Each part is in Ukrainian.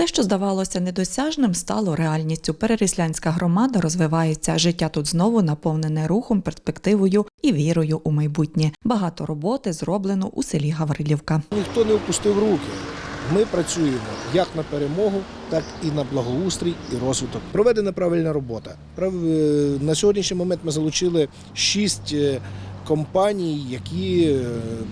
Те, що здавалося недосяжним, стало реальністю. Переріслянська громада розвивається. Життя тут знову наповнене рухом, перспективою і вірою у майбутнє. Багато роботи зроблено у селі Гаврилівка. Ніхто не опустив руки. Ми працюємо як на перемогу, так і на благоустрій і розвиток. Проведена правильна робота. Е, На сьогоднішній момент ми залучили шість е, компаній, які е,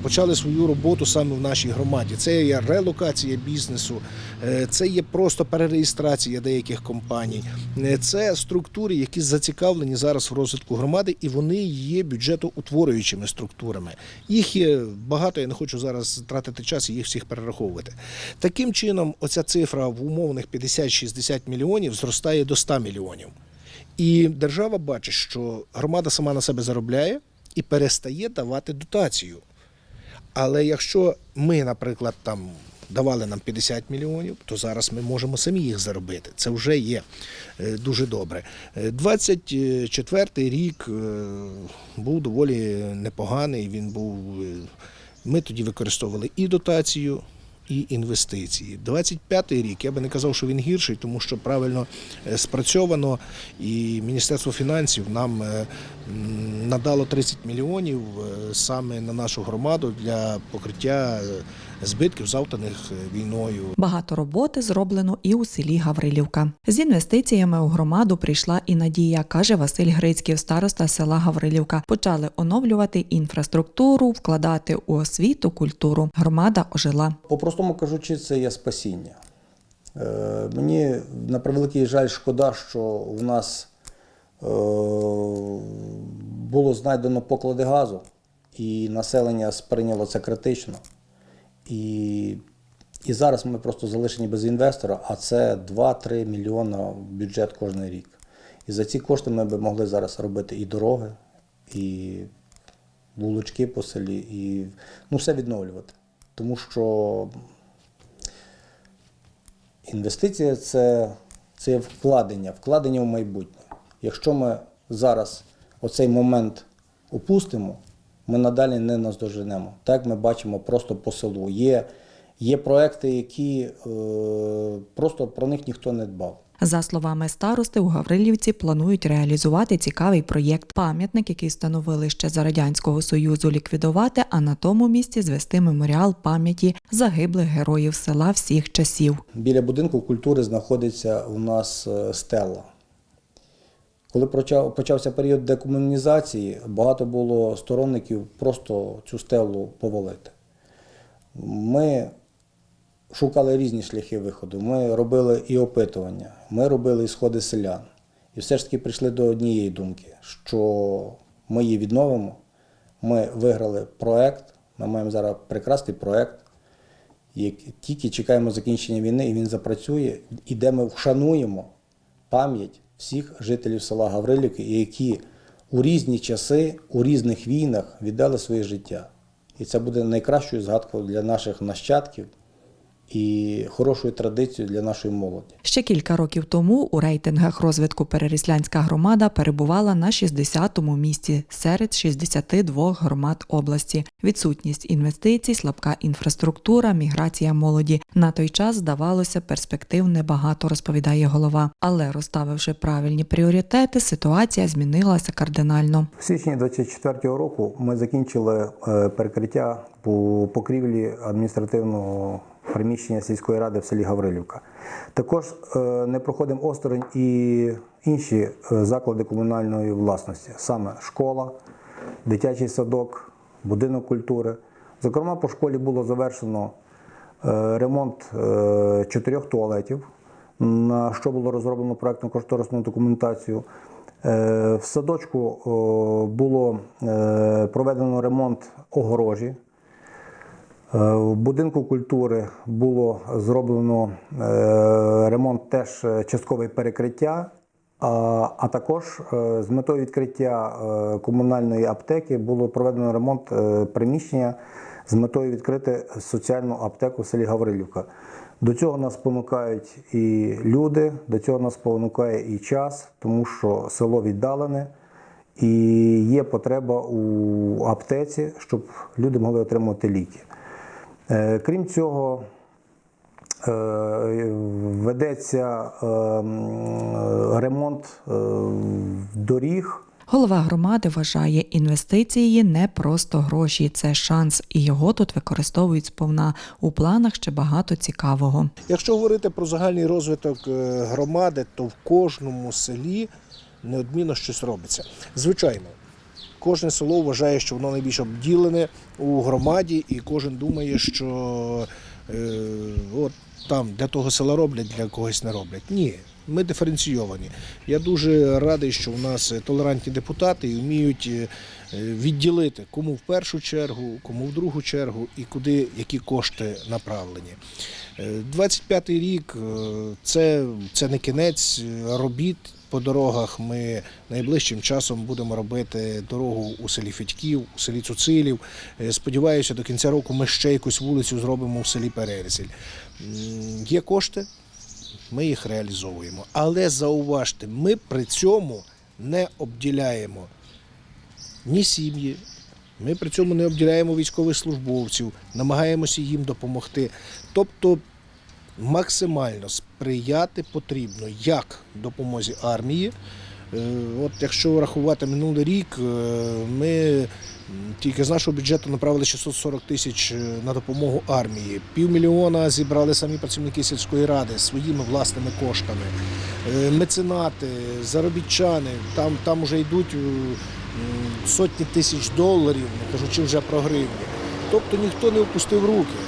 почали свою роботу саме в нашій громаді. Це є релокація бізнесу, е, це є просто перереєстрація деяких компаній. Е, Це структури, які зацікавлені зараз в розвитку громади, і вони є бюджетоутворюючими структурами. Їх є багато, я не хочу зараз тратити час і їх всіх перераховувати. Таким чином, оця цифра в умовних 50-60 мільйонів зростає до 100 мільйонів. І держава бачить, що громада сама на себе заробляє і перестає давати дотацію. Але якщо ми, наприклад, там давали нам 50 мільйонів, то зараз ми можемо самі їх заробити. Це вже є е, дуже добре. Е, 24-й рік е, був доволі непоганий. Він був. е, Ми тоді використовували і дотацію. І інвестиції. 25-й рік я би не казав, що він гірший, тому що правильно е, спрацьовано, і Міністерство фінансів нам е, надало 30 мільйонів е, саме на нашу громаду для покриття збитків, завданих е, війною. Багато роботи зроблено і у селі Гаврилівка. З інвестиціями у громаду прийшла і надія, каже Василь Грицький, староста села Гаврилівка. Почали оновлювати інфраструктуру, вкладати у освіту, культуру. Громада ожила. По-простому кажучи, це є спасіння. Е, мені на превеликий жаль шкода, що в нас було знайдено поклади газу, і населення сприйняло це критично. І, і зараз ми просто залишені без інвестора, а це 2-3 мільйона бюджет кожен рік. І за ці кошти ми б могли зараз робити і дороги, і вулички по селі, і ну, все відновлювати. Тому що інвестиція це, це вкладення, вкладення в майбутнє. Якщо ми зараз оцей момент опустимо, ми надалі не наздоженемо. Так ми бачимо просто по селу. Є, є проекти, які е, просто про них ніхто не дбав. За словами старости, у Гаврилівці планують реалізувати цікавий проєкт. Пам'ятник, який встановили ще за радянського союзу, ліквідувати, а на тому місці звести меморіал пам'яті загиблих героїв села всіх часів. Біля будинку культури знаходиться у нас е, стела. Коли почався період декомунізації, багато було сторонників просто цю стелу повалити. Ми шукали різні шляхи виходу. Ми робили і опитування, ми робили і сходи селян. І все ж таки прийшли до однієї думки, що ми її відновимо. Ми виграли проект, ми маємо зараз прекрасний проект, тільки чекаємо закінчення війни, і він запрацює, і де ми вшануємо пам'ять всіх жителів села Гаврилівки, які у різні часи, у різних війнах віддали своє життя. І це буде найкращою згадкою для наших нащадків і хорошою традицією для нашої молоді. Ще кілька років тому у рейтингах розвитку Переріслянська громада перебувала на 60-му місці серед 62 громад області. Відсутність інвестицій, слабка інфраструктура, міграція молоді. На той час здавалося, перспектив небагато, розповідає голова. Але розставивши правильні пріоритети, ситуація змінилася кардинально. В січні 24 року ми закінчили е, перекриття по покрівлі адміністративного приміщення сільської ради в селі Гаврилівка. Також е, не проходимо осторонь і інші е, заклади комунальної власності, саме школа, дитячий садок, будинок культури. Зокрема, по школі було завершено е, ремонт чотирьох туалетів, на що було розроблено проектно-кошторисну документацію. Е, В садочку було проведено ремонт огорожі. Е, В будинку культури було зроблено е, ремонт теж е, часткове перекриття, а, також з метою відкриття комунальної аптеки було проведено ремонт приміщення з метою відкрити соціальну аптеку в селі Гаврилівка. До цього нас спонукають і люди, до цього нас спонукає і час, тому що село віддалене. І є потреба у аптеці, щоб люди могли отримувати ліки. Е, Крім цього, Е, Ведеться е, ремонт доріг. Голова громади вважає, інвестиції не просто гроші, це шанс, і його тут використовують сповна. У планах ще багато цікавого. Якщо говорити про загальний розвиток громади, то в кожному селі неодмінно щось робиться. Звичайно, кожне село вважає, що воно найбільш обділене у громаді, і кожен думає, що е, от там для того села роблять, для когось не роблять. Ні. Ми диференційовані. Я дуже радий, що у нас толерантні депутати і вміють е, відділити, кому в першу чергу, кому в другу чергу і куди які кошти направлені. Е, 25-й рік е, це, це не кінець е, робіт по дорогах. Ми найближчим часом будемо робити дорогу у селі Федьків, у селі Цуцилів. Е, Сподіваюся, до кінця року ми ще якусь вулицю зробимо в селі Перерізіль. Є кошти, ми їх реалізовуємо. Але зауважте, ми при цьому не обділяємо ні сім'ї. Ми при цьому не обділяємо військових службовців, намагаємося їм допомогти. Тобто максимально сприяти потрібно як допомозі армії. Е, От якщо рахувати минулий рік, е, ми тільки з нашого бюджету направили 640 тисяч е, на допомогу армії. Півмільйона зібрали самі працівники сільської ради своїми власними коштами. Меценати, заробітчани, там, там вже йдуть сотні тисяч доларів, не кажучи вже про гривні. Тобто ніхто не опустив руки.